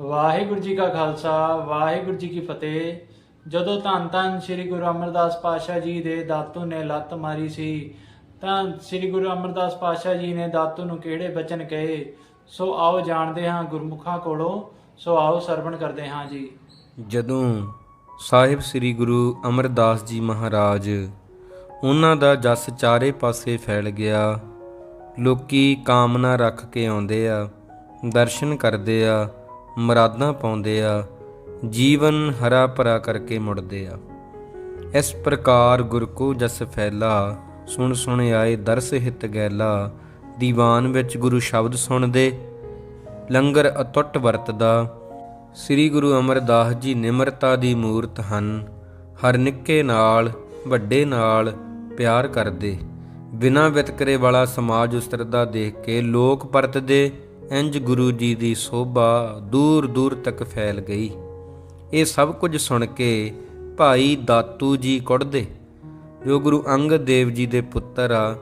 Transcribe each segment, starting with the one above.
ਵਾਹਿਗੁਰੂ ਜੀ ਕਾ ਖਾਲਸਾ, ਵਾਹਿਗੁਰੂ ਜੀ ਕੀ ਫਤਿਹ। ਜਦੋਂ ਧੰਨ ਧੰਨ ਸ੍ਰੀ ਗੁਰੂ ਅਮਰਦਾਸ ਪਾਤਸ਼ਾਹ ਜੀ ਦੇ ਦਾਤੂ ਨੇ ਲੱਤ ਮਾਰੀ ਸੀ, ਤਾਂ ਸ੍ਰੀ ਗੁਰੂ ਅਮਰਦਾਸ ਪਾਤਸ਼ਾਹ ਜੀ ਨੇ ਦਾਤੂ ਨੂੰ ਕਿਹੜੇ ਬਚਨ ਕਹੇ? ਸੋ ਆਓ ਜਾਣਦੇ ਹਾਂ ਗੁਰਮੁਖਾਂ ਕੋਲੋਂ, ਸੋ ਆਓ ਸਰਵਣ ਕਰਦੇ ਹਾਂ ਜੀ। ਜਦੋਂ ਸਾਹਿਬ ਸ੍ਰੀ ਗੁਰੂ ਅਮਰਦਾਸ ਜੀ ਮਹਾਰਾਜ ਉਹਨਾਂ ਦਾ ਜਸ ਚਾਰੇ ਪਾਸੇ ਫੈਲ ਗਿਆ, ਲੋਕੀ ਕਾਮਨਾ ਰੱਖ ਕੇ ਆਉਂਦੇ ਆ, ਦਰਸ਼ਨ ਕਰਦੇ ਆ ਮਰਾਦਾਂ ਪਾਉਂਦੇ ਆ, ਜੀਵਨ ਹਰਾ ਭਰਾ ਕਰਕੇ ਮੁੜਦੇ ਆ। ਇਸ ਪ੍ਰਕਾਰ ਗੁਰ ਕੋ ਜਸ ਫੈਲਾ, ਸੁਣ ਸੁਣ ਆਏ ਦਰਸ ਹਿਤ ਗੈਲਾ, ਦੀਵਾਨ ਵਿੱਚ ਗੁਰੂ ਸ਼ਬਦ ਸੁਣਦੇ, ਲੰਗਰ ਅਤੁੱਟ ਵਰਤਦਾ। ਸ੍ਰੀ ਗੁਰੂ ਅਮਰਦਾਸ ਜੀ ਨਿਮਰਤਾ ਦੀ ਮੂਰਤ ਹਨ, ਹਰ ਨਿੱਕੇ ਨਾਲ, ਵੱਡੇ ਨਾਲ ਪਿਆਰ ਕਰਦੇ। ਬਿਨਾਂ ਵਿਤਕਰੇ ਵਾਲਾ ਸਮਾਜ ਉਸਤਰਦਾ ਦੇਖ ਕੇ ਲੋਕ ਪਰਤਦੇ ਇੰਜ ਗੁਰੂ ਜੀ ਦੀ ਸੋਭਾ ਦੂਰ ਦੂਰ ਤੱਕ ਫੈਲ ਗਈ। ਇਹ ਸਭ ਕੁਝ ਸੁਣ ਕੇ ਭਾਈ ਦਾਤੂ ਜੀ ਕੁੜਦੇ। ਜੋ ਗੁਰੂ ਅੰਗਦ ਦੇਵ ਜੀ ਦੇ ਪੁੱਤਰ ਆ,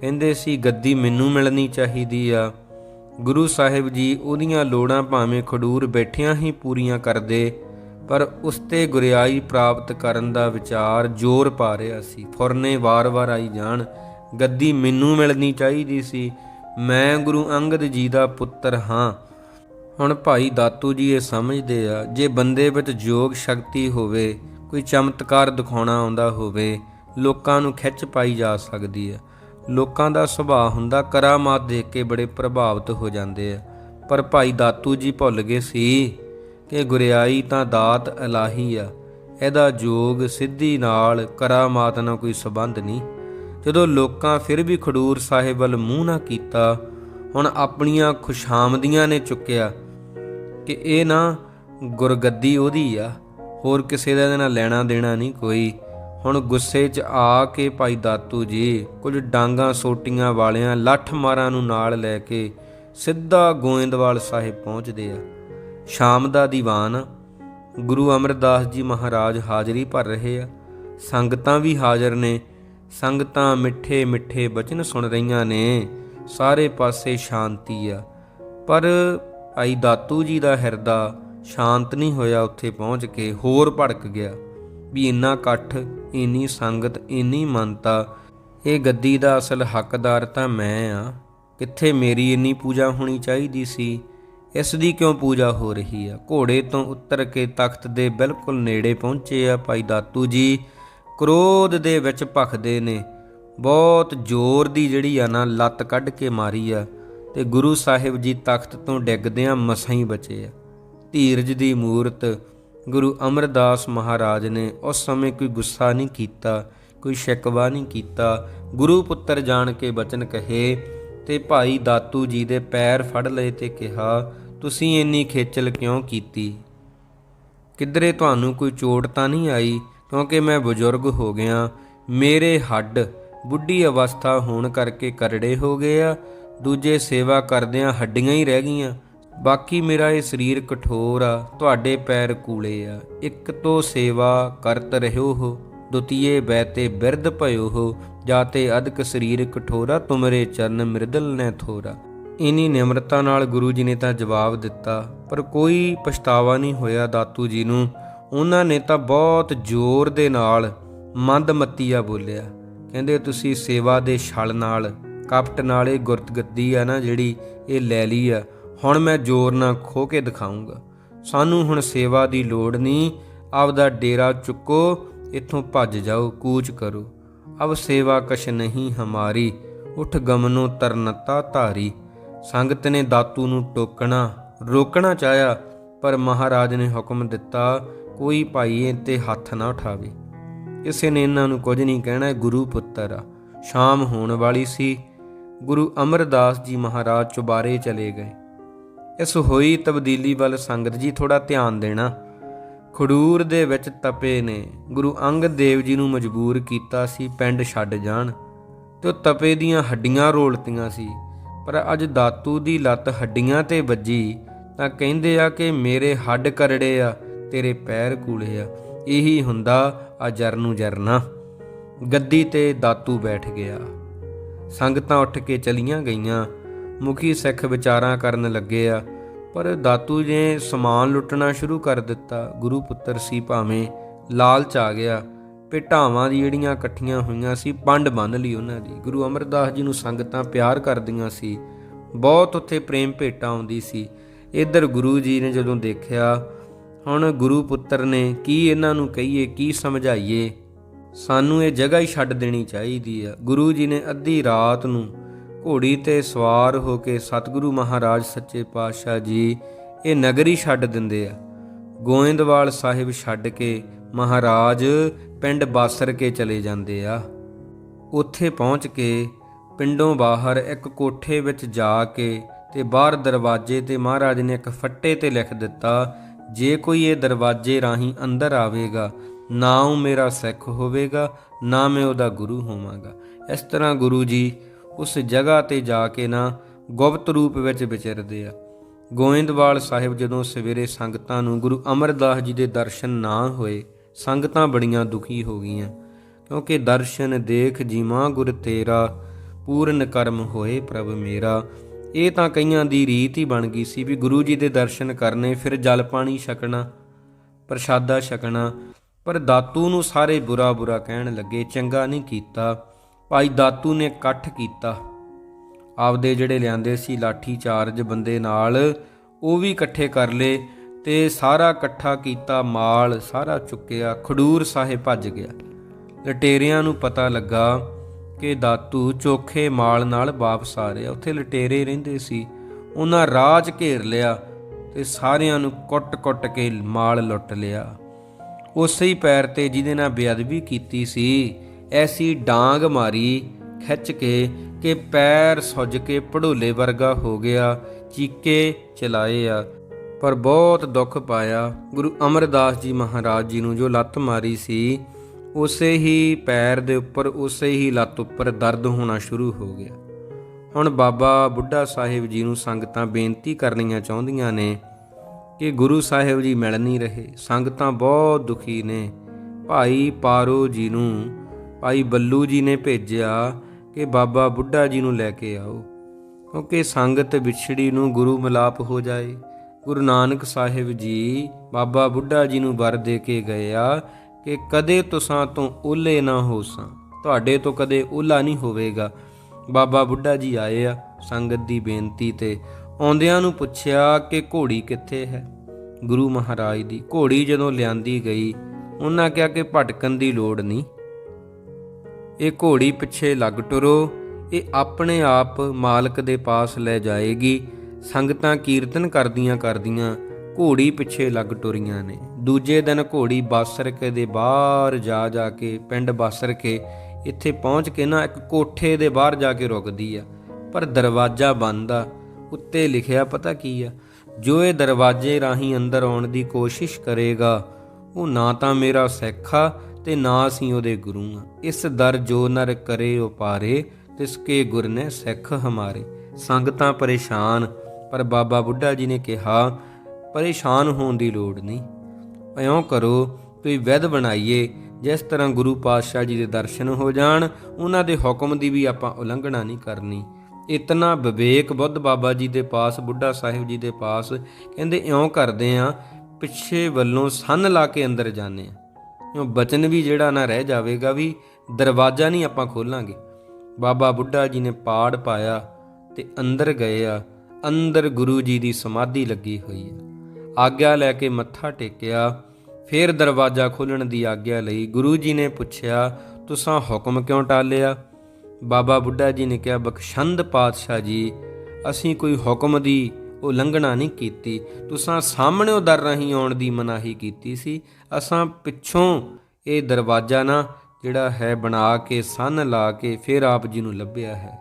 ਕਹਿੰਦੇ ਸੀ, ਗੱਦੀ ਮੈਨੂੰ ਮਿਲਣੀ ਚਾਹੀਦੀ ਆ। ਗੁਰੂ ਸਾਹਿਬ ਜੀ ਉਹਦੀਆਂ ਲੋੜਾਂ ਭਾਵੇਂ ਖਡੂਰ ਬੈਠਿਆਂ ਹੀ ਪੂਰੀਆਂ ਕਰਦੇ, ਪਰ ਉਸ ਤੇ ਗੁਰਿਆਈ ਪ੍ਰਾਪਤ ਕਰਨ ਦਾ ਵਿਚਾਰ ਜ਼ੋਰ ਪਾ ਰਿਹਾ ਸੀ। ਫੁਰਨੇ ਵਾਰ-ਵਾਰ ਆਈ ਜਾਣ, ਗੱਦੀ ਮੈਨੂੰ ਮਿਲਣੀ ਚਾਹੀਦੀ ਸੀ ਮੈਂ ਗੁਰੂ ਅੰਗਦ ਜੀ ਦਾ ਪੁੱਤਰ ਹਾਂ। ਹੁਣ ਭਾਈ ਦਾਤੂ ਜੀ ਇਹ ਸਮਝਦੇ ਆ, ਜੇ ਬੰਦੇ ਵਿੱਚ ਯੋਗ ਸ਼ਕਤੀ ਹੋਵੇ, ਕੋਈ ਚਮਤਕਾਰ ਦਿਖਾਉਣਾ ਆਉਂਦਾ ਹੋਵੇ, ਲੋਕਾਂ ਨੂੰ ਖਿੱਚ ਪਾਈ ਜਾ ਸਕਦੀ ਹੈ ਲੋਕਾਂ ਦਾ ਸੁਭਾਅ ਹੁੰਦਾ ਕਰਾਮਾਤ ਦੇਖ ਕੇ ਬੜੇ ਪ੍ਰਭਾਵਿਤ ਹੋ ਜਾਂਦੇ ਆ। ਪਰ ਭਾਈ ਦਾਤੂ ਜੀ ਭੁੱਲ ਗਏ ਸੀ ਕਿ ਗੁਰਿਆਈ ਤਾਂ ਦਾਤ ਇਲਾਹੀ ਆ। ਇਹਦਾ ਜੋਗ ਸਿੱਧੀ ਨਾਲ ਕਰਾਮਾਤ ਨਾਲ ਕੋਈ ਸਬੰਧ ਨਹੀਂ। ਜਦੋਂ ਲੋਕਾਂ ਫਿਰ ਵੀ ਖਡੂਰ ਸਾਹਿਬ ਵੱਲ ਮੂੰਹ ਨਾ ਕੀਤਾ, ਹੁਣ ਆਪਣੀਆਂ ਖੁਸ਼ਾਮਦੀਆਂ ਨੇ ਚੁੱਕਿਆ ਕਿ ਇਹ ਨਾ ਗੁਰਗੱਦੀ ਉਹਦੀ ਆ, ਹੋਰ ਕਿਸੇ ਦਾ ਇਹਦੇ ਨਾਲ ਲੈਣਾ ਦੇਣਾ ਨਹੀਂ ਕੋਈ। ਹੁਣ ਗੁੱਸੇ 'ਚ ਆ ਕੇ ਭਾਈ ਦਾਤੂ ਜੀ ਕੁਝ ਡਾਂਗਾ ਸੋਟੀਆਂ ਵਾਲਿਆਂ ਲੱਠ ਮਾਰਾਂ ਨੂੰ ਨਾਲ ਲੈ ਕੇ ਸਿੱਧਾ ਗੋਇੰਦਵਾਲ ਸਾਹਿਬ ਪਹੁੰਚਦੇ ਆ। ਸ਼ਾਮ ਦਾ ਦੀਵਾਨ, ਗੁਰੂ ਅਮਰਦਾਸ ਜੀ ਮਹਾਰਾਜ ਹਾਜ਼ਰੀ ਭਰ ਰਹੇ ਆ। ਸੰਗਤਾਂ ਵੀ ਹਾਜ਼ਰ ਨੇ। ਸੰਗਤਾਂ ਮਿੱਠੇ ਮਿੱਠੇ ਬਚਨ ਸੁਣ ਰਹੀਆਂ ਨੇ, ਸਾਰੇ ਪਾਸੇ ਸ਼ਾਂਤੀ ਆ। ਪਰ ਭਾਈ ਦਾਤੂ ਜੀ ਦਾ ਹਿਰਦਾ ਸ਼ਾਂਤ ਨਹੀਂ ਹੋਇਆ ਉੱਥੇ ਪਹੁੰਚ ਕੇ, ਹੋਰ ਭੜਕ ਗਿਆ ਵੀ ਇੰਨਾ ਇਕੱਠ, ਇੰਨੀ ਸੰਗਤ, ਇੰਨੀ ਮੰਨਤਾ, ਇਹ ਗੱਦੀ ਦਾ ਅਸਲ ਹੱਕਦਾਰ ਤਾਂ ਮੈਂ ਆ। ਕਿੱਥੇ ਮੇਰੀ ਇੰਨੀ ਪੂਜਾ ਹੋਣੀ ਚਾਹੀਦੀ ਸੀ? ਇਸ ਦੀ ਕਿਉਂ ਪੂਜਾ ਹੋ ਰਹੀ ਆ? ਘੋੜੇ ਤੋਂ ਉਤਰ ਕੇ ਤਖਤ ਦੇ ਬਿਲਕੁਲ ਨੇੜੇ ਪਹੁੰਚੇ ਆ ਭਾਈ ਦਾਤੂ ਜੀ। ਕ੍ਰੋਧ ਦੇ ਵਿੱਚ ਭਖਦੇ ਨੇ। ਬਹੁਤ ਜ਼ੋਰ ਦੀ ਜਿਹੜੀ ਆ ਨਾ, ਲੱਤ ਕੱਢ ਕੇ ਮਾਰੀ ਆ ਤੇ ਗੁਰੂ ਸਾਹਿਬ ਜੀ ਤਖਤ ਤੋਂ ਡਿੱਗਦਿਆਂ ਮਸਾਂ ਹੀ ਬਚੇ ਆ। ਧੀਰਜ ਦੀ ਮੂਰਤ ਗੁਰੂ ਅਮਰਦਾਸ ਮਹਾਰਾਜ ਨੇ ਉਸ ਸਮੇਂ ਕੋਈ ਗੁੱਸਾ ਨਹੀਂ ਕੀਤਾ, ਕੋਈ ਸ਼ਿਕਵਾ ਨਹੀਂ ਕੀਤਾ। ਗੁਰੂ ਪੁੱਤਰ ਜਾਣ ਕੇ ਬਚਨ ਕਹੇ ਤੇ ਭਾਈ ਦਾਤੂ ਜੀ ਦੇ ਪੈਰ ਫੜ ਲਏ ਤੇ ਕਿਹਾ, ਤੁਸੀਂ ਇੰਨੀ ਖੇਚਲ ਕਿਉਂ ਕੀਤੀ? ਕਿਧਰੇ ਤੁਹਾਨੂੰ ਕੋਈ ਚੋਟ ਤਾਂ ਨਹੀਂ ਆਈ? ਕਿਉਂਕਿ ਮੈਂ ਬਜ਼ੁਰਗ ਹੋ ਗਿਆ, ਮੇਰੇ ਹੱਡ ਬੁੱਢੀ ਅਵਸਥਾ ਹੋਣ ਕਰਕੇ ਕਰੜੇ ਹੋ ਗਏ ਆ। ਦੂਜੇ ਸੇਵਾ ਕਰਦਿਆਂ ਹੱਡੀਆਂ ਹੀ ਰਹਿ ਗਈਆਂ। ਬਾਕੀ ਮੇਰਾ ਇਹ ਸਰੀਰ ਕਠੋਰ ਆ, ਤੁਹਾਡੇ ਪੈਰ ਕੂਲੇ ਆ। ਇੱਕ ਤੋਂ ਸੇਵਾ ਕਰਤ ਰਹਿਓ ਹੋ ਦੁਤੀਏ ਬੈਤੇ ਬਿਰਧ ਭਇਓ ਹੋ ਜਾਤੇ ਅਦਕ ਸਰੀਰ ਕਠੋਰਾ, ਤੁਮਰੇ ਚਰਨ ਮਿਰਦਲ ਨੇ ਥੋਰਾ। ਇਨੀ ਨਿਮਰਤਾ ਨਾਲ ਗੁਰੂ ਜੀ ਨੇ ਤਾਂ ਜਵਾਬ ਦਿੱਤਾ, ਪਰ ਕੋਈ ਪਛਤਾਵਾ ਨਹੀਂ ਹੋਇਆ ਦਾਤੂ ਜੀ ਨੂੰ। ਉਹਨਾਂ ਨੇ ਤਾਂ ਬਹੁਤ ਜ਼ੋਰ ਦੇ ਨਾਲ ਮੰਦਮਤੀਆ ਬੋਲਿਆ। ਕਹਿੰਦੇ, ਤੁਸੀਂ ਸੇਵਾ ਦੇ ਛਲ ਨਾਲ, ਕਪਟ ਨਾਲ ਇਹ ਗੁਰਤਗੱਦੀ ਆ ਨਾ ਜਿਹੜੀ ਇਹ ਲੈ ਲਈ ਆ, ਹੁਣ ਮੈਂ ਜ਼ੋਰ ਨਾਲ ਖੋ ਕੇ ਦਿਖਾਉਂਗਾ ਸਾਨੂੰ ਹੁਣ ਸੇਵਾ ਦੀ ਲੋੜ ਨਹੀਂ, ਆਪਦਾ ਡੇਰਾ ਚੁੱਕੋ, ਇੱਥੋਂ ਭੱਜ ਜਾਓ, ਕੂਚ ਕਰੋ। ਅਬ ਸੇਵਾ ਕਛ ਨਹੀਂ ਹਮਾਰੀ, ਉਠ ਗਮਨੋ ਤਰਨਤਾ ਧਾਰੀ। ਸੰਗਤ ਨੇ ਦਾਤੂ ਨੂੰ ਟੋਕਣਾ, ਰੋਕਣਾ ਚਾਹਿਆ, ਪਰ ਮਹਾਰਾਜ ਨੇ ਹੁਕਮ ਦਿੱਤਾ ਕੋਈ ਭਾਈ ਇਹ ਤੇ ਹੱਥ ਨਾ ਉਠਾਵੇ। ਕਿਸੇ ਨੇ ਇਹਨਾਂ ਨੂੰ ਕੁਝ ਨਹੀਂ ਕਹਿਣਾ ਗੁਰੂ ਪੁੱਤਰ ਆ। ਸ਼ਾਮ ਹੋਣ ਵਾਲੀ ਸੀ, ਗੁਰੂ ਅਮਰਦਾਸ ਜੀ ਮਹਾਰਾਜ ਚੁਬਾਰੇ ਚਲੇ ਗਏ। ਇਸ ਹੋਈ ਤਬਦੀਲੀ ਵੱਲ ਸੰਗਤ ਜੀ ਥੋੜਾ ਧਿਆਨ ਦੇਣਾ। ਖਡੂਰ ਦੇ ਵਿੱਚ ਤਪੇ ਨੇ, ਗੁਰੂ ਅੰਗਦ ਦੇਵ ਜੀ ਨੂੰ ਮਜਬੂਰ ਕੀਤਾ ਸੀ ਪਿੰਡ ਛੱਡ ਜਾਣ। ਤੇ ਉਹ ਤਪੇ ਦੀਆਂ ਹੱਡੀਆਂ ਰੋਲਤੀਆਂ ਸੀ। ਪਰ ਅੱਜ ਦਾਤੂ ਦੀ ਲੱਤ ਹੱਡੀਆਂ ਤੇ ਵੱਜੀ, ਤਾਂ ਕਹਿੰਦੇ ਆ ਕਿ ਮੇਰੇ ਹੱਡ ਕਰੜੇ ਆ ਤੇਰੇ ਪੈਰ ਕੂਲੇ ਆ। ਇਹੀ ਹੁੰਦਾ ਆ ਜਰ ਨੂੰ ਜਰਨਾ। ਗੱਦੀ ਤੇ ਦਾਤੂ ਬੈਠ ਗਿਆ। ਸੰਗਤਾਂ ਉੱਠ ਕੇ ਚਲੀਆਂ ਗਈਆਂ। ਮੁਖੀ ਸਿੱਖ ਵਿਚਾਰਾਂ ਕਰਨ ਲੱਗੇ ਆ। ਪਰ ਦਾਤੂ ਨੇ ਸਮਾਨ ਲੁੱਟਣਾ ਸ਼ੁਰੂ ਕਰ ਦਿੱਤਾ। ਗੁਰੂ ਪੁੱਤਰ ਸੀ ਭਾਵੇਂ ਲਾਲਚ ਆ ਗਿਆ। ਭੇਟਾਵਾਂ ਦੀ ਜਿਹੜੀਆਂ ਇਕੱਠੀਆਂ ਹੋਈਆਂ ਸੀ ਪੰਡ ਬੰਨ ਲਈ ਉਹਨਾਂ ਦੀ। ਗੁਰੂ ਅਮਰਦਾਸ ਜੀ ਨੂੰ ਸੰਗਤਾਂ ਪਿਆਰ ਕਰਦੀਆਂ ਸੀ। ਬਹੁਤ ਉੱਥੇ ਪ੍ਰੇਮ ਭੇਟਾ ਆਉਂਦੀ ਸੀ। ਇੱਧਰ ਗੁਰੂ ਜੀ ਨੇ ਜਦੋਂ ਦੇਖਿਆ ਹੁਣ ਗੁਰੂ ਪੁੱਤਰ ਨੇ ਕੀ ਇਹਨਾਂ ਨੂੰ ਕਹੀਏ, ਕੀ ਸਮਝਾਈਏ? ਸਾਨੂੰ ਇਹ ਜਗ੍ਹਾ ਹੀ ਛੱਡ ਦੇਣੀ ਚਾਹੀਦੀ ਆ। ਗੁਰੂ ਜੀ ਨੇ ਅੱਧੀ ਰਾਤ ਨੂੰ ਘੋੜੀ ਤੇ ਸਵਾਰ ਹੋ ਕੇ ਸਤਿਗੁਰੂ ਮਹਾਰਾਜ ਸੱਚੇ ਪਾਤਸ਼ਾਹ ਜੀ ਇਹ ਨਗਰੀ ਛੱਡ ਦਿੰਦੇ ਆ। ਗੋਇੰਦਵਾਲ ਸਾਹਿਬ ਛੱਡ ਕੇ ਮਹਾਰਾਜ ਪਿੰਡ ਬਾਸਰ ਕੇ ਚਲੇ ਜਾਂਦੇ ਆ। ਉੱਥੇ ਪਹੁੰਚ ਕੇ ਪਿੰਡੋਂ ਬਾਹਰ ਇੱਕ ਕੋਠੇ ਵਿੱਚ ਜਾ ਕੇ ਤੇ ਬਾਹਰ ਦਰਵਾਜ਼ੇ ਤੇ ਮਹਾਰਾਜ ਨੇ ਇੱਕ ਫੱਟੇ ਤੇ ਲਿਖ ਦਿੱਤਾ ਜੇ ਕੋਈ ਇਹ ਦਰਵਾਜ਼ੇ ਰਾਹੀਂ ਅੰਦਰ ਆਵੇਗਾ, ਨਾ ਉਹ ਮੇਰਾ ਸਿੱਖ ਹੋਵੇਗਾ, ਨਾ ਮੈਂ ਉਹਦਾ ਗੁਰੂ ਹੋਵਾਂਗਾ। ਇਸ ਤਰ੍ਹਾਂ ਗੁਰੂ ਜੀ ਉਸ ਜਗ੍ਹਾ ਤੇ ਜਾ ਕੇ ਨਾ ਗੁਪਤ ਰੂਪ ਵਿੱਚ ਵਿਚਰਦੇ ਆ। ਗੋਇੰਦਵਾਲ ਸਾਹਿਬ ਜਦੋਂ ਸਵੇਰੇ ਸੰਗਤਾਂ ਨੂੰ ਗੁਰੂ ਅਮਰਦਾਸ ਜੀ ਦੇ ਦਰਸ਼ਨ ਨਾ ਹੋਏ, ਸੰਗਤਾਂ ਬੜੀਆਂ ਦੁਖੀ ਹੋ ਗਈਆਂ, ਕਿਉਂਕਿ ਦਰਸ਼ਨ ਦੇਖ ਜੀਵਾਂ ਗੁਰ ਤੇਰਾ, ਪੂਰਨ ਕਰਮ ਹੋਏ ਪ੍ਰਭ ਮੇਰਾ। ਇਹ ਤਾਂ ਕਈਆਂ ਦੀ ਰੀਤ ਹੀ ਬਣ ਗਈ ਸੀ ਵੀ ਗੁਰੂ ਜੀ ਦੇ ਦਰਸ਼ਨ ਕਰਨੇ, ਫਿਰ ਜਲ ਪਾਣੀ ਛਕਣਾ, ਪ੍ਰਸ਼ਾਦਾ ਛਕਣਾ, ਪਰ ਦਾਤੂ ਨੂੰ ਸਾਰੇ ਬੁਰਾ ਬੁਰਾ ਕਹਿਣ ਲੱਗੇ, ਚੰਗਾ ਨਹੀਂ ਕੀਤਾ। ਭਾਈ ਦਾਤੂ ਨੇ ਇਕੱਠ ਕੀਤਾ। ਆਪਦੇ ਜਿਹੜੇ ਲਿਆਂਦੇ ਸੀ ਲਾਠੀ ਚਾਰਜ ਬੰਦੇ ਨਾਲ, ਉਹ ਵੀ ਇਕੱਠੇ ਕਰ ਲਏ ਤੇ ਸਾਰਾ ਇਕੱਠਾ ਕੀਤਾ, ਮਾਲ ਸਾਰਾ ਚੁੱਕਿਆ, ਖਡੂਰ ਸਾਹਿਬ ਭੱਜ ਗਿਆ। ਲਟੇਰਿਆਂ ਨੂੰ ਪਤਾ ਲੱਗਾ ਕਿ ਦਾਤੂ ਚੋਖੇ ਮਾਲ ਨਾਲ ਵਾਪਸ ਆ ਰਿਹਾ ਉੱਥੇ ਲਟੇਰੇ ਰਹਿੰਦੇ ਸੀ। ਉਹਨਾਂ ਰਾਜ ਘੇਰ ਲਿਆ ਤੇ ਸਾਰਿਆਂ ਨੂੰ ਕੁੱਟ-ਕੁੱਟ ਕੇ ਮਾਲ ਲੁੱਟ ਲਿਆ। ਉਸੇ ਹੀ ਪੈਰ ਤੇ ਜਿਹਦੇ ਨਾਲ ਬੇਅਦਬੀ ਕੀਤੀ ਸੀ, ਐਸੀ ਡਾਂਗ ਮਾਰੀ, ਖਿੱਚ ਕੇ ਕਿ ਪੈਰ ਸੁੱਜ ਕੇ ਪੜੋਲੇ ਵਰਗਾ ਹੋ ਗਿਆ, ਚੀਕੇ ਚਲਾਏ ਆ। ਪਰ ਬਹੁਤ ਦੁੱਖ ਪਾਇਆ। ਗੁਰੂ ਅਮਰਦਾਸ ਜੀ ਮਹਾਰਾਜ ਜੀ ਨੂੰ ਜੋ ਲੱਤ ਮਾਰੀ ਸੀ ਉਸੇ ਹੀ ਪੈਰ ਦੇ ਉੱਪਰ, ਉਸੇ ਹੀ ਲੱਤ ਉੱਪਰ ਦਰਦ ਹੋਣਾ ਸ਼ੁਰੂ ਹੋ ਗਿਆ। ਹੁਣ ਬਾਬਾ ਬੁੱਢਾ ਸਾਹਿਬ ਜੀ ਨੂੰ ਸੰਗਤਾਂ ਬੇਨਤੀ ਕਰਨੀਆਂ ਚਾਹੁੰਦੀਆਂ ਨੇ ਕਿ ਗੁਰੂ ਸਾਹਿਬ ਜੀ ਮਿਲ ਨਹੀਂ ਰਹੇ। ਸੰਗਤਾਂ ਬਹੁਤ ਦੁਖੀ ਨੇ। ਭਾਈ ਪਾਰੋ ਜੀ ਨੂੰ, ਭਾਈ ਬੱਲੂ ਜੀ ਨੇ ਭੇਜਿਆ ਕਿ ਬਾਬਾ ਬੁੱਢਾ ਜੀ ਨੂੰ ਲੈ ਕੇ ਆਓ, ਕਿਉਂਕਿ ਸੰਗਤ ਵਿਛੜੀ ਨੂੰ ਗੁਰੂ ਮਿਲਾਪ ਹੋ ਜਾਏ। ਗੁਰੂ ਨਾਨਕ ਸਾਹਿਬ ਜੀ ਬਾਬਾ ਬੁੱਢਾ ਜੀ ਨੂੰ ਵਰ ਦੇ ਕੇ ਗਏ ਆ ਕਿ ਕਦੇ ਤੁਸਾਂ ਤੋਂ ਓਲੇ ਨਾ ਹੋਸਾਂ। ਤੁਹਾਡੇ ਤੋਂ ਕਦੇ ਓਲਾ ਨਹੀਂ ਹੋਵੇਗਾ। ਬਾਬਾ ਬੁੱਢਾ ਜੀ ਆਏ ਆ ਸੰਗਤ ਦੀ ਬੇਨਤੀ ਤੇ। ਆਉਂਦਿਆਂ ਨੂੰ ਪੁੱਛਿਆ ਕਿ ਘੋੜੀ ਕਿੱਥੇ ਹੈ? ਗੁਰੂ ਮਹਾਰਾਜ ਦੀ ਘੋੜੀ ਜਦੋਂ ਲਿਆਂਦੀ ਗਈ, ਉਹਨਾਂ ਕਿਹਾ ਕਿ ਭਟਕਣ ਦੀ ਲੋੜ ਨਹੀਂ। ਇਹ ਘੋੜੀ ਪਿੱਛੇ ਲੱਗ ਟੁਰੋ। ਇਹ ਆਪਣੇ ਆਪ ਮਾਲਕ ਦੇ ਪਾਸ ਲੈ ਜਾਏਗੀ। ਸੰਗਤਾਂ ਕੀਰਤਨ ਕਰਦੀਆਂ ਕਰਦੀਆਂ ਘੋੜੀ ਪਿੱਛੇ ਲੱਗ ਟੁਰੀਆਂ ਨੇ। ਦੂਜੇ ਦਿਨ ਘੋੜੀ ਬਾਸਰਕੇ ਦੇ ਬਾਹਰ ਜਾ ਜਾ ਕੇ ਪਿੰਡ ਬਾਸਰ ਕੇ ਇੱਥੇ ਪਹੁੰਚ ਕੇ ਨਾ ਇੱਕ ਕੋਠੇ ਦੇ ਬਾਹਰ ਜਾ ਕੇ ਰੁਕਦੀ ਆ, ਪਰ ਦਰਵਾਜ਼ਾ ਬੰਦ ਆ, ਉੱਤੇ ਲਿਖਿਆ ਪਤਾ ਕੀ ਆ, ਜੋ ਇਹ ਦਰਵਾਜ਼ੇ ਰਾਹੀਂ ਅੰਦਰ ਆਉਣ ਦੀ ਕੋਸ਼ਿਸ਼ ਕਰੇਗਾ, ਉਹ ਨਾ ਤਾਂ ਮੇਰਾ ਸਿੱਖ ਆ ਤੇ ਨਾ ਅਸੀਂ ਉਹਦੇ ਗੁਰੂ ਆ। ਇਸ ਦਰ ਜੋ ਨਰ ਕਰੇ ਉਪਾਰੇ ਤਿਸਕੇ ਗੁਰ ਨੇ ਸਿੱਖ ਹਮਾਰੇ। ਸੰਗਤਾਂ ਪਰੇਸ਼ਾਨ, ਪਰ ਬਾਬਾ ਬੁੱਢਾ ਜੀ ਨੇ ਕਿਹਾ, ਪਰੇਸ਼ਾਨ ਹੋਣ ਦੀ ਲੋੜ ਨਹੀਂ। ਇਉਂ ਕਰੋ ਕੋਈ ਵਿਧ ਬਣਾਈਏ, ਜਿਸ ਤਰ੍ਹਾਂ ਗੁਰੂ ਪਾਤਸ਼ਾਹ ਜੀ ਦੇ ਦਰਸ਼ਨ ਹੋ ਜਾਣ, ਉਹਨਾਂ ਦੇ ਹੁਕਮ ਦੀ ਵੀ ਆਪਾਂ ਉਲੰਘਣਾ ਨਹੀਂ ਕਰਨੀ। ਇਤਨਾ ਵਿਵੇਕ ਬੁੱਧ ਬਾਬਾ ਜੀ ਦੇ ਪਾਸ, ਬੁੱਢਾ ਸਾਹਿਬ ਜੀ ਦੇ ਪਾਸ, ਕਹਿੰਦੇ ਇਉਂ ਕਰਦੇ ਆ, ਪਿੱਛੇ ਵੱਲੋਂ ਸੰਨ ਲਾ ਕੇ ਅੰਦਰ ਜਾਂਦੇ ਆ। ਇਉਂ ਬਚਨ ਵੀ ਜਿਹੜਾ ਨਾ ਰਹਿ ਜਾਵੇਗਾ ਵੀ, ਦਰਵਾਜ਼ਾ ਨਹੀਂ ਆਪਾਂ ਖੋਲਾਂਗੇ। ਬਾਬਾ ਬੁੱਢਾ ਜੀ ਨੇ ਪਾੜ ਪਾਇਆ ਤੇ ਅੰਦਰ ਗਏ ਆ, ਅੰਦਰ ਗੁਰੂ ਜੀ ਦੀ ਸਮਾਧੀ ਲੱਗੀ ਹੋਈ ਆ। ਆਗਿਆ ਲੈ ਕੇ ਮੱਥਾ ਟੇਕਿਆ ਫਿਰ ਦਰਵਾਜ਼ਾ ਖੋਲਣ ਦੀ ਆਗਿਆ ਲਈ ਗੁਰੂ ਜੀ ਨੇ ਪੁੱਛਿਆ, ਤੁਸੀਂ ਹੁਕਮ ਕਿਉਂ ਟਾਲਿਆ? ਬਾਬਾ ਬੁੱਢਾ ਜੀ ਨੇ ਕਿਹਾ, ਬਖਸ਼ੰਦ ਪਾਤਸ਼ਾਹ ਜੀ, ਅਸੀਂ ਕੋਈ ਹੁਕਮ ਦੀ ਉਲੰਘਣਾ ਨਹੀਂ ਕੀਤੀ। ਤੁਸੀਂ ਸਾਹਮਣੇੋਂ ਦਰ ਰਾਹੀਂ ਆਉਣ ਦੀ ਮਨਾਹੀ ਕੀਤੀ ਸੀ। ਅਸਾਂ ਪਿੱਛੋਂ ਇਹ ਦਰਵਾਜ਼ਾ ਨਾ ਜਿਹੜਾ ਹੈ ਬਣਾ ਕੇ, ਸੰਨ ਲਾ ਕੇ ਫਿਰ ਆਪ ਜੀ ਨੂੰ ਲੱਭਿਆ ਹੈ,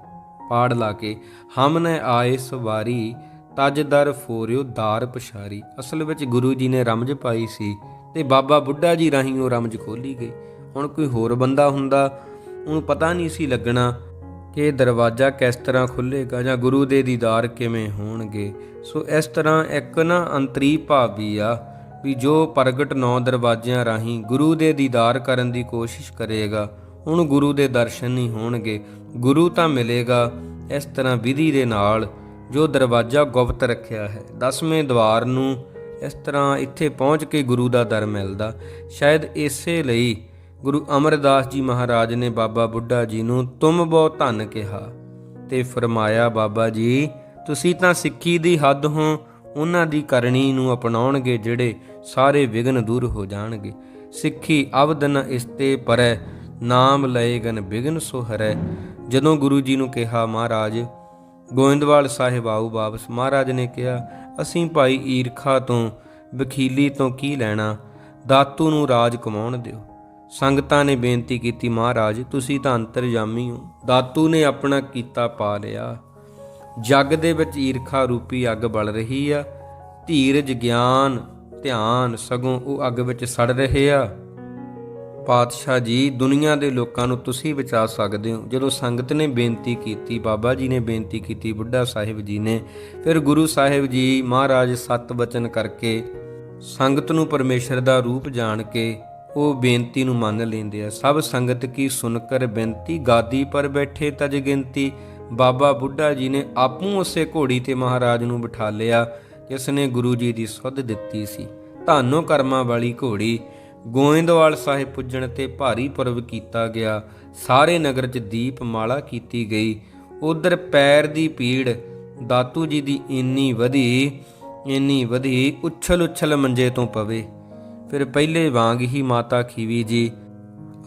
ਪਾੜ ਲਾ ਕੇ। ਹਮ ਨੇ ਆਏ ਸਵਾਰੀ, ਤਜ ਦਰ ਫੋਰਿਓ ਦਾਰ ਪਛਾਰੀ। ਅਸਲ ਵਿੱਚ ਗੁਰੂ ਜੀ ਨੇ ਰਮਜ ਪਾਈ ਸੀ। ਤੇ ਬਾਬਾ ਬੁੱਢਾ ਜੀ ਰਾਹੀਂ ਉਹ ਰਮਜ ਖੋਲੀ ਗਈ। ਹੁਣ ਕੋਈ ਹੋਰ ਬੰਦਾ ਹੁੰਦਾ, ਉਹਨੂੰ ਪਤਾ ਨਹੀਂ ਸੀ ਲੱਗਣਾ ਕਿ ਇਹ ਦਰਵਾਜ਼ਾ ਕਿਸ ਤਰ੍ਹਾਂ ਖੁੱਲੇਗਾ ਜਾਂ ਗੁਰੂ ਦੇ ਦੀਦਾਰ ਕਿਵੇਂ ਹੋਣਗੇ। ਸੋ ਇਸ ਤਰ੍ਹਾਂ ਇੱਕ ਨਾ ਅੰਤਰੀ ਭਾਵ ਵੀ ਆ ਵੀ ਜੋ ਪ੍ਰਗਟ ਨੌ ਦਰਵਾਜ਼ਿਆਂ ਰਾਹੀਂ ਗੁਰੂ ਦੇ ਦੀਦਾਰ ਕਰਨ ਦੀ ਕੋਸ਼ਿਸ਼ ਕਰੇਗਾ, ਉਹਨੂੰ ਗੁਰੂ ਦੇ ਦਰਸ਼ਨ ਨਹੀਂ ਹੋਣਗੇ। ਗੁਰੂ ਤਾਂ ਮਿਲੇਗਾ ਇਸ ਤਰ੍ਹਾਂ ਵਿਧੀ ਦੇ ਨਾਲ ਜੋ ਦਰਵਾਜ਼ਾ ਗੁਪਤ ਰੱਖਿਆ ਹੈ। ਦਸਵੇਂ ਦਵਾਰ ਨੂੰ ਇਸ ਤਰ੍ਹਾਂ ਇੱਥੇ ਪਹੁੰਚ ਕੇ ਗੁਰੂ ਦਾ ਦਰ ਮਿਲਦਾ। ਸ਼ਾਇਦ ਇਸੇ ਲਈ ਗੁਰੂ ਅਮਰਦਾਸ ਜੀ ਮਹਾਰਾਜ ਨੇ ਬਾਬਾ ਬੁੱਢਾ ਜੀ ਨੂੰ ਤੁਮ ਬਹੁ ਧੰਨ ਕਿਹਾ ਤੇ ਫਰਮਾਇਆ, ਬਾਬਾ ਜੀ, ਤੁਸੀਂ ਤਾਂ ਸਿੱਖੀ ਦੀ ਹੱਦ ਹੋ, ਉਹਨਾਂ ਦੀ ਕਰਨੀ ਨੂੰ ਅਪਣਾਉਣਗੇ ਜਿਹੜੇ ਸਾਰੇ ਵਿਗਨ ਦੂਰ ਹੋ ਜਾਣਗੇ। ਸਿੱਖੀ ਅਬਦਨ ਇਸਤੇ ਪਰੈ, ਨਾਮ ਲਏਗਨ ਬਿਗਨ ਸੁਹਰੈ ਜਦੋਂ ਗੁਰੂ ਜੀ ਨੂੰ ਕਿਹਾ, ਮਹਾਰਾਜ, ਗੋਇੰਦਵਾਲ ਸਾਹਿਬ ਆਓ ਵਾਪਸ। ਮਹਾਰਾਜ ਨੇ ਕਿਹਾ ਅਸੀਂ ਭਾਈ ਈਰਖਾ ਤੋਂ ਵਕੀਲੀ ਤੋਂ ਕੀ ਲੈਣਾ? ਦਾਤੂ ਨੂੰ ਰਾਜ ਕਮਾਉਣ ਦਿਓ। ਸੰਗਤਾਂ ਨੇ ਬੇਨਤੀ ਕੀਤੀ, ਮਹਾਰਾਜ, ਤੁਸੀਂ ਤਾਂ ਅੰਤਰਜਾਮੀ ਹੋ। ਦਾਤੂ ਨੇ ਆਪਣਾ ਕੀਤਾ ਪਾ ਲਿਆ। ਜੱਗ ਦੇ ਵਿੱਚ ਈਰਖਾ ਰੂਪੀ ਅੱਗ ਬਲ ਰਹੀ ਆ। ਧੀਰਜ, ਗਿਆਨ, ਧਿਆਨ ਸਗੋਂ ਉਹ ਅੱਗ ਵਿੱਚ ਸੜ ਰਹੇ ਆ। ਪਾਤਸ਼ਾਹ ਜੀ, ਦੁਨੀਆ ਦੇ ਲੋਕਾਂ ਨੂੰ ਤੁਸੀਂ ਬਚਾ ਸਕਦੇ ਹੋ। ਜਦੋਂ ਸੰਗਤ ਨੇ ਬੇਨਤੀ ਕੀਤੀ, ਬਾਬਾ ਜੀ ਨੇ ਬੇਨਤੀ ਕੀਤੀ, ਬੁੱਢਾ ਸਾਹਿਬ ਜੀ ਨੇ, ਫਿਰ ਗੁਰੂ ਸਾਹਿਬ ਜੀ ਮਹਾਰਾਜ ਸਤ ਬਚਨ ਕਰਕੇ ਸੰਗਤ ਨੂੰ ਪਰਮੇਸ਼ਰ ਦਾ ਰੂਪ ਜਾਣ ਕੇ ਉਹ ਬੇਨਤੀ ਨੂੰ ਮੰਨ ਲੈਂਦੇ ਆ। ਸਭ ਸੰਗਤ ਕੀ ਸੁਣ ਕਰ ਬੇਨਤੀ, ਗਾਦੀ ਪਰ ਬੈਠੇ ਤਜ ਗਿਣਤੀ। ਬਾਬਾ ਬੁੱਢਾ ਜੀ ਨੇ ਆਪੂ ਉਸੇ ਘੋੜੀ ਤੇ ਮਹਾਰਾਜ ਨੂੰ ਬਿਠਾ ਲਿਆ, ਜਿਸ ਨੇ ਗੁਰੂ ਜੀ ਦੀ ਸੁੱਧ ਦਿੱਤੀ ਸੀ। ਧਾਨੋ ਕਰਮਾਂ ਵਾਲੀ ਘੋੜੀ ਗੋਇੰਦਵਾਲ ਸਾਹਿਬ ਪੁੱਜਣ ਤੇ ਭਾਰੀ ਪਰਵ ਕੀਤਾ ਗਿਆ। ਸਾਰੇ ਨਗਰ 'ਚ ਦੀਪ ਮਾਲਾ ਕੀਤੀ ਗਈ। ਉਧਰ ਪੈਰ ਦੀ ਪੀੜ ਦਾਤੂ ਜੀ ਦੀ ਇੰਨੀ ਵਧੀ ਇੰਨੀ ਵਧੀ ਉਛਲ ਉਛਲ ਮੰਜੇ ਤੋਂ ਪਵੇ। ਫਿਰ ਪਹਿਲੇ ਵਾਂਗ ਹੀ ਮਾਤਾ ਖੀਵੀ ਜੀ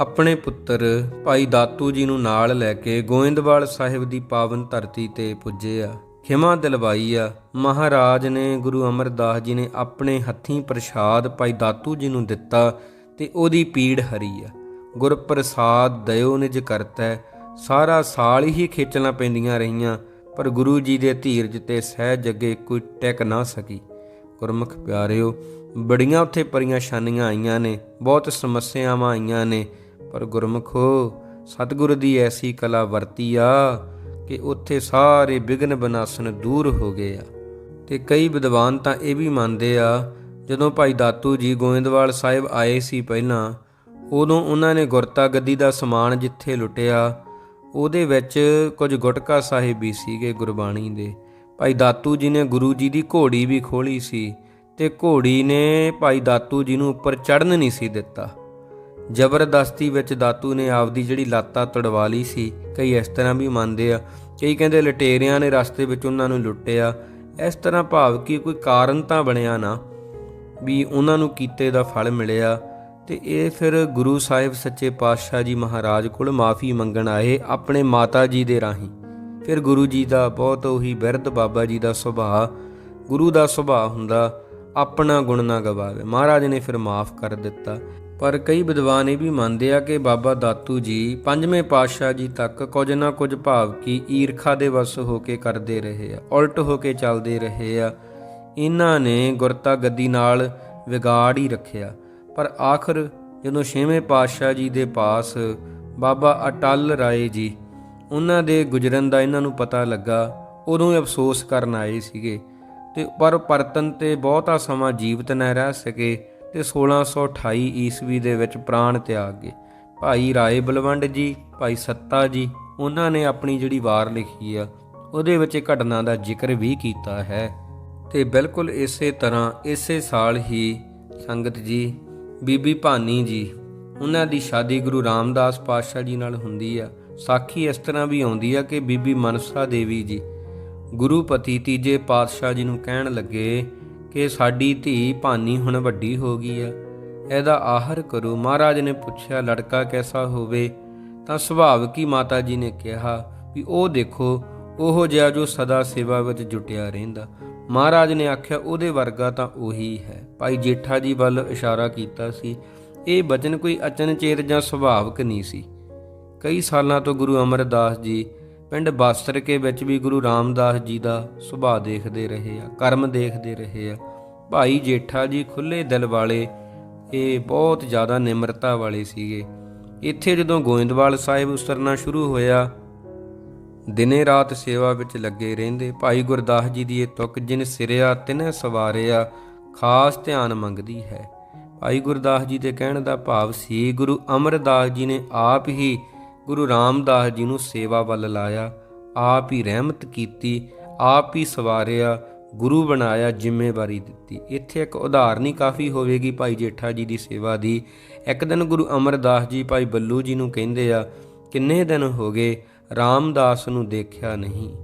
ਆਪਣੇ ਪੁੱਤਰ ਭਾਈ ਦਾਤੂ ਜੀ ਨੂੰ ਨਾਲ ਲੈ ਕੇ ਗੋਇੰਦਵਾਲ ਸਾਹਿਬ ਦੀ ਪਾਵਨ ਧਰਤੀ ਤੇ ਪੁੱਜੇ ਆ। ਹਿਮਾ ਦਿਲਵਾਈ ਆ। ਮਹਾਰਾਜ ਨੇ ਗੁਰੂ ਅਮਰਦਾਸ ਜੀ ਨੇ ਆਪਣੇ ਹੱਥੀਂ ਪ੍ਰਸ਼ਾਦ ਭਾਈ ਦਾਤੂ ਜੀ ਨੂੰ ਦਿੱਤਾ ਤੇ ਉਹਦੀ ਪੀੜ ਹਰੀ ਆ। ਗੁਰ ਪ੍ਰਸਾਦ ਦਇਓ ਨਿਜ ਕਰਤਾ, ਸਾਰਾ ਸਾਲ ਹੀ ਖੇਚਲਾਂ ਪੈਂਦੀਆਂ ਰਹੀਆਂ, ਪਰ ਗੁਰੂ ਜੀ ਦੇ ਧੀਰਜ ਤੇ ਸਹਿਜ ਅੱਗੇ ਕੋਈ ਟਿਕ ਨਾ ਸਕੀ। ਗੁਰਮੁਖ ਪਿਆਰਿਓ, ਬੜੀਆਂ ਉੱਥੇ ਪਰੇਸ਼ਾਨੀਆਂ ਆਈਆਂ ਨੇ, ਬਹੁਤ ਸਮੱਸਿਆਵਾਂ ਆਈਆਂ ਨੇ, ਪਰ ਗੁਰਮੁਖੋ, ਸਤਿਗੁਰ ਦੀ ਐਸੀ ਕਲਾ ਵਰਤੀ ਆ। ਕਿ ਉੱਥੇ ਸਾਰੇ ਵਿਗਨ ਬਨਾਸਨ ਦੂਰ ਹੋ ਗਏ ਆ। ਤੇ ਕਈ ਵਿਦਵਾਨ ਤਾਂ ਇਹ ਵੀ ਮੰਨਦੇ ਆ, ਜਦੋਂ ਭਾਈ ਦਾਤੂ ਜੀ ਗੋਇੰਦਵਾਲ ਸਾਹਿਬ ਆਏ ਸੀ ਪਹਿਲਾਂ, ਉਦੋਂ ਉਹਨਾਂ ਨੇ ਗੁਰਤਾ ਗੱਦੀ ਦਾ ਸਮਾਨ ਜਿੱਥੇ ਲੁੱਟਿਆ, ਉਹਦੇ ਵਿੱਚ ਕੁਝ ਗੁਟਕਾ ਸਾਹਿਬ ਵੀ ਸੀਗੇ ਗੁਰਬਾਣੀ ਦੇ। ਭਾਈ ਦਾਤੂ ਜੀ ਨੇ ਗੁਰੂ ਜੀ ਦੀ ਘੋੜੀ ਵੀ ਖੋਲੀ ਸੀ, ਤੇ ਘੋੜੀ ਨੇ ਭਾਈ ਦਾਤੂ ਜੀ ਨੂੰ ਉੱਪਰ ਚੜਨ ਨਹੀਂ ਸੀ ਦਿੱਤਾ। ਜ਼ਬਰਦਸਤੀ ਵਿੱਚ ਦਾਤੂ ਨੇ ਆਪਦੀ ਜਿਹੜੀ ਲਾਤਾ ਤੜਵਾ ਲਈ ਸੀ, ਕਈ ਇਸ ਤਰ੍ਹਾਂ ਵੀ ਮੰਨਦੇ ਆ। ਕਈ ਕਹਿੰਦੇ ਲਟੇਰਿਆਂ ਨੇ ਰਸਤੇ ਵਿੱਚ ਉਹਨਾਂ ਨੂੰ ਲੁੱਟਿਆ। ਇਸ ਤਰ੍ਹਾਂ ਭਾਵ ਕਿ ਕੋਈ ਕਾਰਨ ਤਾਂ ਬਣਿਆ ਨਾ ਵੀ ਉਹਨਾਂ ਨੂੰ ਕੀਤੇ ਦਾ ਫਲ ਮਿਲਿਆ। ਤੇ ਇਹ ਫਿਰ ਗੁਰੂ ਸਾਹਿਬ ਸੱਚੇ ਪਾਤਸ਼ਾਹ ਜੀ ਮਹਾਰਾਜ ਕੋਲ ਮਾਫੀ ਮੰਗਣ ਆਏ ਆਪਣੇ ਮਾਤਾ ਜੀ ਦੇ ਰਾਹੀਂ। ਫਿਰ ਗੁਰੂ ਜੀ ਦਾ ਬਹੁਤ ਉਹੀ ਬਿਰਧ ਬਾਬਾ ਜੀ ਦਾ ਸੁਭਾਅ, ਗੁਰੂ ਦਾ ਸੁਭਾਅ ਹੁੰਦਾ, ਆਪਣਾ ਗੁਣ ਨਾ ਗਵਾਵੇ। ਮਹਾਰਾਜ ਨੇ ਫਿਰ ਮਾਫ ਕਰ ਦਿੱਤਾ। ਪਰ ਕਈ ਵਿਦਵਾਨ ਇਹ ਵੀ ਮੰਨਦੇ ਆ ਕਿ ਬਾਬਾ ਦਾਤੂ ਜੀ ਪੰਜਵੇਂ ਪਾਤਸ਼ਾਹ ਜੀ ਤੱਕ ਕੁਝ ਨਾ ਕੁਝ ਭਾਵ ਕੀ ਈਰਖਾ ਦੇ ਵਸ ਹੋ ਕੇ ਕਰਦੇ ਰਹੇ ਆ, ਉਲਟ ਹੋ ਕੇ ਚੱਲਦੇ ਰਹੇ ਆ। ਇਹਨਾਂ ਨੇ ਗੁਰਤਾ ਗੱਦੀ ਨਾਲ ਵਿਗਾੜ ਹੀ ਰੱਖਿਆ। ਪਰ ਆਖਰ ਜਦੋਂ ਛੇਵੇਂ ਪਾਤਸ਼ਾਹ ਜੀ ਦੇ ਪਾਸ ਬਾਬਾ ਅਟਲ ਰਾਏ ਜੀ ਉਹਨਾਂ ਦੇ ਗੁਜਰਨ ਦਾ ਇਹਨਾਂ ਨੂੰ ਪਤਾ ਲੱਗਾ, ਉਦੋਂ ਹੀ ਅਫਸੋਸ ਕਰਨ ਆਏ ਸੀਗੇ। ਤੇ ਪਰ ਪਰਤਨ ਤੇ ਬਹੁਤਾ ਸਮਾਂ ਜੀਵਤ ਨਾ ਰਹਿ ਸਕੇ ਤੇ 1628 ਈਸਵੀ ਦੇ ਵਿੱਚ ਪ੍ਰਾਣ ਤਿਆਗ ਗਏ। ਭਾਈ ਰਾਏ ਬਲਵੰਡ ਜੀ, ਭਾਈ ਸੱਤਾ ਜੀ, ਉਹਨਾਂ ਨੇ ਆਪਣੀ ਜਿਹੜੀ ਵਾਰ ਲਿਖੀ ਆ, ਉਹਦੇ ਵਿੱਚ ਇਹ ਘਟਨਾ ਦਾ ਜ਼ਿਕਰ ਵੀ ਕੀਤਾ ਹੈ। ਤੇ ਬਿਲਕੁਲ ਇਸੇ ਤਰ੍ਹਾਂ ਇਸੇ ਸਾਲ ਹੀ ਸੰਗਤ ਜੀ, ਬੀਬੀ ਭਾਨੀ ਜੀ, ਉਹਨਾਂ ਦੀ ਸ਼ਾਦੀ ਗੁਰੂ ਰਾਮਦਾਸ ਪਾਤਸ਼ਾਹ ਜੀ ਨਾਲ ਹੁੰਦੀ ਆ। ਸਾਖੀ ਇਸ ਤਰ੍ਹਾਂ ਵੀ ਆਉਂਦੀ ਆ ਕਿ ਬੀਬੀ ਮਨਸਾ ਦੇਵੀ ਜੀ, ਗੁਰੂ ਪਤੀ ਤੀਜੇ ਪਾਤਸ਼ਾਹ ਜੀ ਨੂੰ ਕਹਿਣ ਲੱਗੇ ਕਿ ਸਾਡੀ ਧੀ ਭਾਨੀ ਹੁਣ ਵੱਡੀ ਹੋ ਗਈ ਆ। ਇਹਦਾ ਆਹਰ ਕਰੋ। ਮਹਾਰਾਜ ਨੇ ਪੁੱਛਿਆ, ਲੜਕਾ ਕੈਸਾ ਹੋਵੇ? ਤਾਂ ਸੁਭਾਵਕ ਹੀ ਮਾਤਾ ਜੀ ਨੇ ਕਿਹਾ ਵੀ ਉਹ ਦੇਖੋ, ਉਹ ਜਿਹਾ ਜੋ ਸਦਾ ਸੇਵਾ ਵਿੱਚ ਜੁਟਿਆ ਰਹਿੰਦਾ। ਮਹਾਰਾਜ ਨੇ ਆਖਿਆ, ਉਹਦੇ ਵਰਗਾ ਤਾਂ ਉਹੀ ਹੈ। ਭਾਈ ਜੇਠਾ ਜੀ ਵੱਲ ਇਸ਼ਾਰਾ ਕੀਤਾ ਸੀ। ਇਹ ਬਚਨ ਕੋਈ ਅਚਨਚੇਤ ਜਾਂ ਸੁਭਾਵਕ ਨਹੀਂ ਸੀ। ਕਈ ਸਾਲਾਂ ਤੋਂ ਗੁਰੂ ਅਮਰਦਾਸ ਜੀ ਪਿੰਡ ਬਾਸਤਰਕੇ ਵਿੱਚ ਵੀ ਗੁਰੂ ਰਾਮਦਾਸ ਜੀ ਦਾ ਸੁਭਾਅ ਦੇਖਦੇ ਰਹੇ ਆ, ਕਰਮ ਦੇਖਦੇ ਰਹੇ ਆ। ਭਾਈ ਜੇਠਾ ਜੀ ਖੁੱਲੇ ਦਿਲ ਵਾਲੇ, ਇਹ ਬਹੁਤ ਜ਼ਿਆਦਾ ਨਿਮਰਤਾ ਵਾਲੇ ਸੀਗੇ। ਇੱਥੇ ਜਦੋਂ ਗੋਇੰਦਵਾਲ ਸਾਹਿਬ ਉਸਰਨਾ ਸ਼ੁਰੂ ਹੋਇਆ, ਦਿਨੇ ਰਾਤ ਸੇਵਾ ਵਿੱਚ ਲੱਗੇ ਰਹਿੰਦੇ, ਭਾਈ ਗੁਰਦਾਸ ਜੀ ਦੀ ਇਹ ਤੁਕ ਜਿਨ ਸਿਰਿਆ, ਤਿਨੈ ਸਵਾਰਿਆ, ਖਾਸ ਧਿਆਨ ਮੰਗਦੀ ਹੈ। ਭਾਈ ਗੁਰਦਾਸ ਜੀ ਦੇ ਕਹਿਣ ਦਾ ਭਾਵ ਸੀ, ਗੁਰੂ ਅਮਰਦਾਸ ਜੀ ਨੇ ਆਪ ਹੀ ਗੁਰੂ ਰਾਮਦਾਸ ਜੀ ਨੂੰ ਸੇਵਾ ਵੱਲ ਲਾਇਆ, ਆਪ ਹੀ ਰਹਿਮਤ ਕੀਤੀ, ਆਪ ਹੀ ਸਵਾਰਿਆ, ਗੁਰੂ ਬਣਾਇਆ, ਜ਼ਿੰਮੇਵਾਰੀ ਦਿੱਤੀ। ਇੱਥੇ ਇੱਕ ਉਦਾਹਰਣ ਹੀ ਕਾਫੀ ਹੋਵੇਗੀ ਭਾਈ ਜੇਠਾ ਜੀ ਦੀ ਸੇਵਾ ਦੀ। ਇੱਕ ਦਿਨ ਗੁਰੂ ਅਮਰਦਾਸ ਜੀ ਭਾਈ ਬੱਲੂ ਜੀ ਨੂੰ ਕਹਿੰਦੇ ਆ, ਕਿੰਨੇ ਦਿਨ ਹੋ ਗਏ, ਰਾਮਦਾਸ ਨੂੰ ਦੇਖਿਆ ਨਹੀਂ।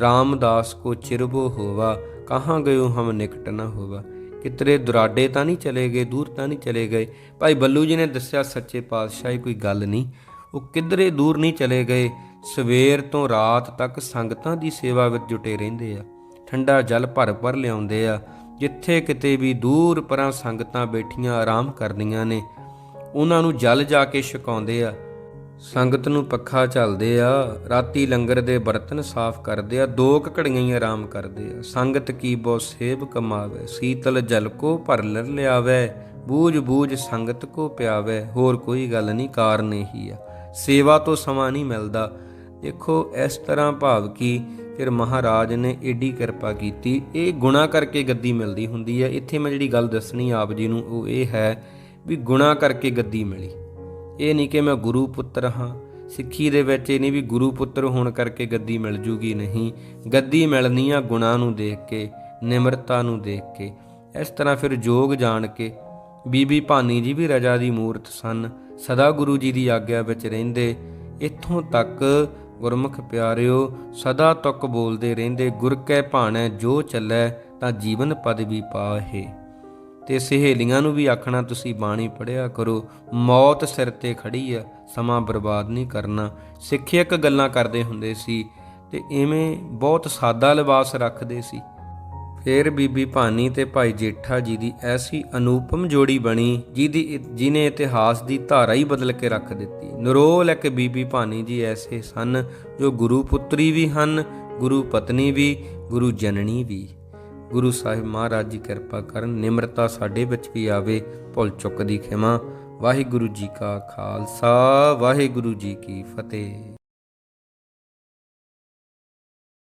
ਰਾਮਦਾਸ ਕੋ ਚਿਰਬੋ ਹੋਵਾ, ਕਹਾਂ ਗਇਓ ਹਮ ਨਿਕਟ ਨਾ ਹੋਵਾ। ਕਿਤਰੇ ਦੁਰਾਡੇ ਤਾਂ ਨਹੀਂ ਚਲੇ ਗਏ, ਦੂਰ ਤਾਂ ਨਹੀਂ ਚਲੇ ਗਏ। ਭਾਈ ਬੱਲੂ ਜੀ ਨੇ ਦੱਸਿਆ, ਸੱਚੇ ਪਾਤਸ਼ਾਹ, ਕੋਈ ਗੱਲ ਨਹੀਂ। ਉਹ ਕਿਧਰੇ ਦੂਰ ਨਹੀਂ ਚਲੇ ਗਏ। ਸਵੇਰ ਤੋਂ ਰਾਤ ਤੱਕ ਸੰਗਤਾਂ ਦੀ ਸੇਵਾ ਵਿੱਚ ਜੁਟੇ ਰਹਿੰਦੇ ਆ। ਠੰਡਾ ਜਲ ਭਰ ਭਰ ਲਿਆਉਂਦੇ ਆ। ਜਿੱਥੇ ਕਿਤੇ ਵੀ ਦੂਰ ਪਰਾਂ ਸੰਗਤਾਂ ਬੈਠੀਆਂ ਆਰਾਮ ਕਰਦੀਆਂ ਨੇ। ਉਹਨਾਂ ਨੂੰ ਜਲ ਜਾ ਕੇ ਛਕਾਉਂਦੇ ਆ। ਸੰਗਤ ਨੂੰ ਪੱਖਾ ਝਲਦੇ ਆ। ਰਾਤੀ ਲੰਗਰ ਦੇ ਬਰਤਨ ਸਾਫ਼ ਕਰਦੇ ਆ। ਦੋ ਘੜੀਆਂ ਹੀ ਆਰਾਮ ਕਰਦੇ ਆ। ਸੰਗਤ ਕੀ ਬੋ ਸੇਬ ਕਮਾਵੇ। ਸੀਤਲ ਜਲ ਕੋ ਭਰ ਲਰ ਲਿਆਵੇ। ਬੂਝ ਬੂਝ ਸੰਗਤ ਕੋ ਪਿਆਵੇ। ਹੋਰ ਕੋਈ ਗੱਲ ਨਹੀਂ, ਕਾਰਨ ਇਹੀ ਆ। ਸੇਵਾ ਤੋਂ ਸਮਾਂ ਨਹੀਂ ਮਿਲਦਾ। ਦੇਖੋ, ਇਸ ਤਰ੍ਹਾਂ ਭਾਵ ਕੀ ਫਿਰ ਮਹਾਰਾਜ ਨੇ ਏਡੀ ਕਿਰਪਾ ਕੀਤੀ। ਇਹ ਗੁਣਾ ਕਰਕੇ ਗੱਦੀ ਮਿਲਦੀ ਹੁੰਦੀ ਹੈ। ਇੱਥੇ ਮੈਂ ਜਿਹੜੀ ਗੱਲ ਦੱਸਣੀ ਆਪ ਜੀ ਨੂੰ, ਉਹ ਇਹ ਹੈ ਵੀ ਗੁਣਾ ਕਰਕੇ ਗੱਦੀ ਮਿਲੀ। ਇਹ ਨਹੀਂ ਕਿ ਮੈਂ ਗੁਰੂ ਪੁੱਤਰ ਹਾਂ। ਸਿੱਖੀ ਦੇ ਵਿੱਚ ਇਹ ਨਹੀਂ ਵੀ ਗੁਰੂ ਪੁੱਤਰ ਹੋਣ ਕਰਕੇ ਗੱਦੀ ਮਿਲ ਜੂਗੀ ਨਹੀਂ। ਗੱਦੀ ਮਿਲਣੀ ਆ ਗੁਣਾ ਨੂੰ ਦੇਖ ਕੇ, ਨਿਮਰਤਾ ਨੂੰ ਦੇਖ ਕੇ। ਇਸ ਤਰ੍ਹਾਂ ਫਿਰ ਜੋਗ ਜਾਣ ਕੇ ਬੀਬੀ ਭਾਨੀ ਜੀ ਵੀ ਰਜਾ ਦੀ ਮੂਰਤ ਸਨ। ਸਦਾ ਗੁਰੂ ਜੀ ਦੀ ਆਗਿਆ ਵਿੱਚ ਰਹਿੰਦੇ, ਇੱਥੋਂ ਤੱਕ ਗੁਰਮੁਖ ਪਿਆਰਿਓ, ਸਦਾ ਤੱਕ ਬੋਲਦੇ ਰਹਿੰਦੇ, ਗੁਰ ਕੈ ਭਾਣੈ ਜੋ ਚੱਲੈ, ਤਾਂ ਜੀਵਨ ਪਦ ਵੀ ਪਾਹੇ। ਤੇ ਸਹੇਲੀਆਂ ਨੂੰ ਵੀ ਆਖਣਾ, ਤੁਸੀਂ ਬਾਣੀ ਪੜਿਆ ਕਰੋ, ਮੌਤ ਸਿਰ ਤੇ ਖੜੀ ਆ ਸਮਾਂ ਬਰਬਾਦ ਨਹੀਂ ਕਰਨਾ। ਸਿੱਖਿਅਕ ਗੱਲਾਂ ਕਰਦੇ ਹੁੰਦੇ ਸੀ, ਤੇ ਐਵੇਂ ਬਹੁਤ ਸਾਦਾ ਲਿਬਾਸ ਰੱਖਦੇ ਸੀ। ਫਿਰ ਬੀਬੀ ਭਾਨੀ ਤੇ ਭਾਈ ਜੇਠਾ ਜੀ ਦੀ ਐਸੀ ਅਨੂਪਮ ਜੋੜੀ ਬਣੀ, ਜਿਹਦੀ ਜਿਨੇ ਇਤਿਹਾਸ ਦੀ ਧਾਰਾ ਹੀ ਬਦਲ ਕੇ ਰੱਖ ਦਿੱਤੀ। ਨਰੋਲ ਇੱਕ ਬੀਬੀ ਭਾਨੀ ਜੀ ਐਸੇ ਸਨ, ਜੋ ਗੁਰੂ ਪੁੱਤਰੀ ਵੀ ਹਨ, ਗੁਰੂ ਪਤਨੀ ਵੀ, ਗੁਰੂ ਜਨਨੀ ਵੀ। ਗੁਰੂ ਸਾਹਿਬ ਮਹਾਰਾਜ ਜੀ ਕਿਰਪਾ ਕਰਨ, ਨਿਮਰਤਾ ਸਾਡੇ ਵਿੱਚ ਵੀ ਆਵੇ, ਭੁੱਲ ਚੁੱਕ ਦੀ ਖਿਮਾ। ਵਾਹਿਗੁਰੂ ਜੀ ਕਾ ਖਾਲਸਾ, ਵਾਹਿਗੁਰੂ ਜੀ ਕੀ ਫਤਿਹ।